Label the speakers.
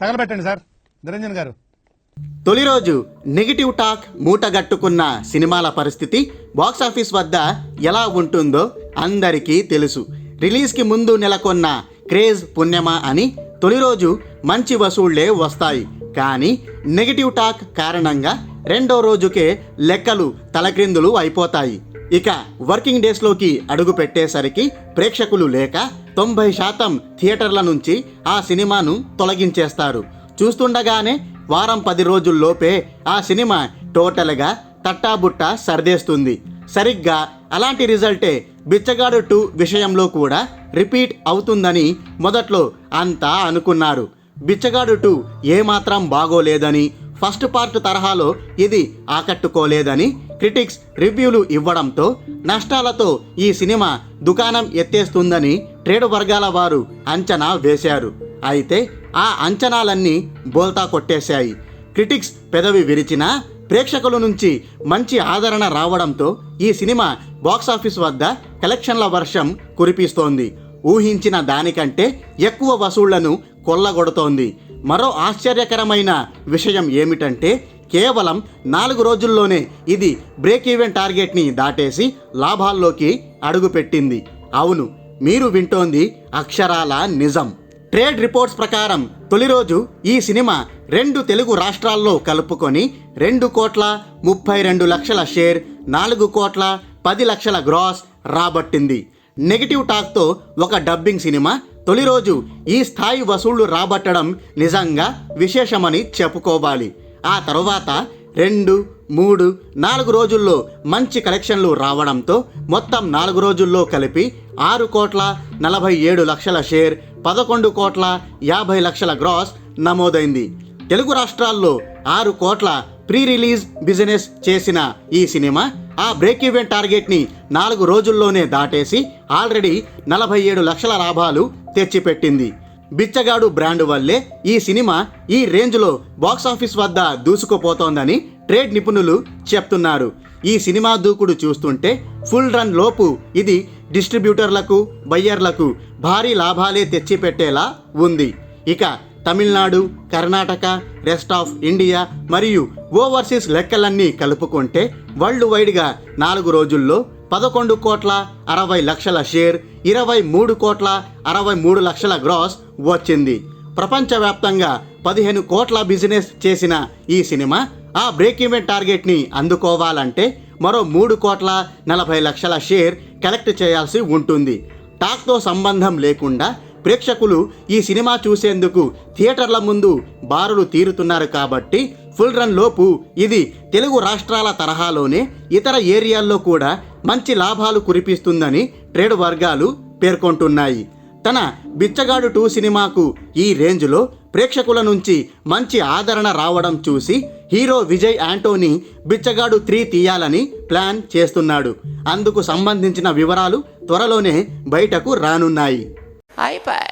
Speaker 1: తగలబెట్టండి sir. Niranjan గారు.
Speaker 2: తొలి రోజు నెగిటివ్ టాక్ మూటగట్టుకున్న సినిమాల పరిస్థితి బాక్సాఫీస్ వద్ద ఎలా ఉంటుందో అందరికీ తెలుసు. రిలీజ్కి ముందు నెలకొన్న క్రేజ్ పుణ్యమా అని తొలి రోజు మంచి వసూళ్ళే వస్తాయి. కానీ నెగిటివ్ టాక్ కారణంగా రెండో రోజుకే లెక్కలు తలక్రిందులు అయిపోతాయి. ఇక వర్కింగ్ డేస్లోకి అడుగు పెట్టేసరికి ప్రేక్షకులు లేక తొంభై శాతం థియేటర్ల నుంచి ఆ సినిమాను తొలగించేస్తారు. చూస్తుండగానే వారం పది రోజుల్లోపే ఆ సినిమా టోటల్గా తట్టాబుట్ట సర్దేస్తుంది. సరిగ్గా అలాంటి రిజల్టే బిచ్చగాడు టూ విషయంలో కూడా రిపీట్ అవుతుందని మొదట్లో అంతా అనుకున్నారు. బిచ్చగాడు టూ ఏమాత్రం బాగోలేదని ఫస్ట్ పార్ట్ తరహాలో ఇది ఆకట్టుకోలేదని క్రిటిక్స్ రివ్యూలు ఇవ్వడంతో నష్టాలతో ఈ సినిమా దుకాణం ఎత్తేస్తుందని ట్రేడ్ వర్గాల వారు అంచనా వేశారు. అయితే ఆ అంచనాలన్నీ బోల్తా కొట్టేశాయి. క్రిటిక్స్ పెదవి విరిచినా ప్రేక్షకుల నుంచి మంచి ఆదరణ రావడంతో ఈ సినిమా బాక్సాఫీస్ వద్ద కలెక్షన్ల వర్షం కురిపిస్తోంది. ఊహించిన దానికంటే ఎక్కువ వసూళ్ళను కొల్లగొడుతోంది. మరో ఆశ్చర్యకరమైన విషయం ఏమిటంటే కేవలం నాలుగు రోజుల్లోనే ఇది బ్రేక్ ఈవెన్ టార్గెట్ని దాటేసి లాభాల్లోకి అడుగుపెట్టింది. అవును మీరు వింటోంది అక్షరాల నిజం. ట్రేడ్ రిపోర్ట్స్ ప్రకారం తొలి రోజు ఈ సినిమా రెండు తెలుగు రాష్ట్రాల్లో కలుపుకొని రెండు కోట్ల ముప్పై రెండు లక్షల షేర్ నాలుగు కోట్ల పది లక్షల గ్రాస్ రాబట్టింది. నెగిటివ్ టాక్తో ఒక డబ్బింగ్ సినిమా తొలి రోజు ఈ స్థాయి వసూళ్ళు రాబట్టడం నిజంగా విశేషమని చెప్పుకోవాలి. ఆ తరువాత రెండు మూడు నాలుగు రోజుల్లో మంచి కలెక్షన్లు రావడంతో మొత్తం నాలుగు రోజుల్లో కలిపి ఆరు కోట్ల నలభై ఏడు లక్షల షేర్ పదకొండు కోట్ల యాభై లక్షల గ్రాస్ నమోదైంది. తెలుగు రాష్ట్రాల్లో ఆరు కోట్ల ప్రీ రిలీజ్ బిజినెస్ చేసిన ఈ సినిమా ఆ బ్రేక్ ఈవెన్ టార్గెట్ని నాలుగు రోజుల్లోనే దాటేసి ఆల్రెడీ నలభై ఏడు లక్షల లాభాలు తెచ్చిపెట్టింది. బిచ్చగాడు బ్రాండ్ వల్లే ఈ సినిమా ఈ రేంజ్లో బాక్సాఫీస్ వద్ద దూసుకుపోతోందని ట్రేడ్ నిపుణులు చెప్తున్నారు. ఈ సినిమా దూకుడు చూస్తుంటే ఫుల్ రన్ లోపు ఇది డిస్ట్రిబ్యూటర్లకు బయ్యర్లకు భారీ లాభాలే తెచ్చిపెట్టేలా ఉంది. ఇక Tamil Nadu Karnataka rest of India మరియు ఓవర్సీస్ లెక్కలన్నీ కలుపుకుంటే వరల్డ్ వైడ్గా నాలుగు రోజుల్లో పదకొండు కోట్ల అరవై లక్షల షేర్ ఇరవై మూడు కోట్ల అరవై మూడు లక్షల గ్రాస్ వచ్చింది. ప్రపంచవ్యాప్తంగా పదిహేను కోట్ల బిజినెస్ చేసిన ఈ సినిమా ఆ బ్రేక్ ఈవెన్ టార్గెట్ని అందుకోవాలంటే మరో మూడు కోట్ల నలభై లక్షల షేర్ కలెక్ట్ చేయాల్సి ఉంటుంది. టాక్తో సంబంధం లేకుండా ప్రేక్షకులు ఈ సినిమా చూసేందుకు థియేటర్ల ముందు బారులు తీరుతున్నారు కాబట్టి ఫుల్ రన్ లోపు ఇది తెలుగు రాష్ట్రాల తరహాలోనే ఇతర ఏరియాల్లో కూడా మంచి లాభాలు కురిపిస్తుందని ట్రేడ్ వర్గాలు పేర్కొంటున్నాయి. తన బిచ్చగాడు టూ సినిమాకు ఈ రేంజ్లో ప్రేక్షకుల నుంచి మంచి ఆదరణ రావడం చూసి హీరో విజయ్ యాంటోనీ బిచ్చగాడు త్రీ తీయాలని ప్లాన్ చేస్తున్నాడు. అందుకు సంబంధించిన వివరాలు త్వరలోనే బయటకు రానున్నాయి.
Speaker 3: అయిపోయి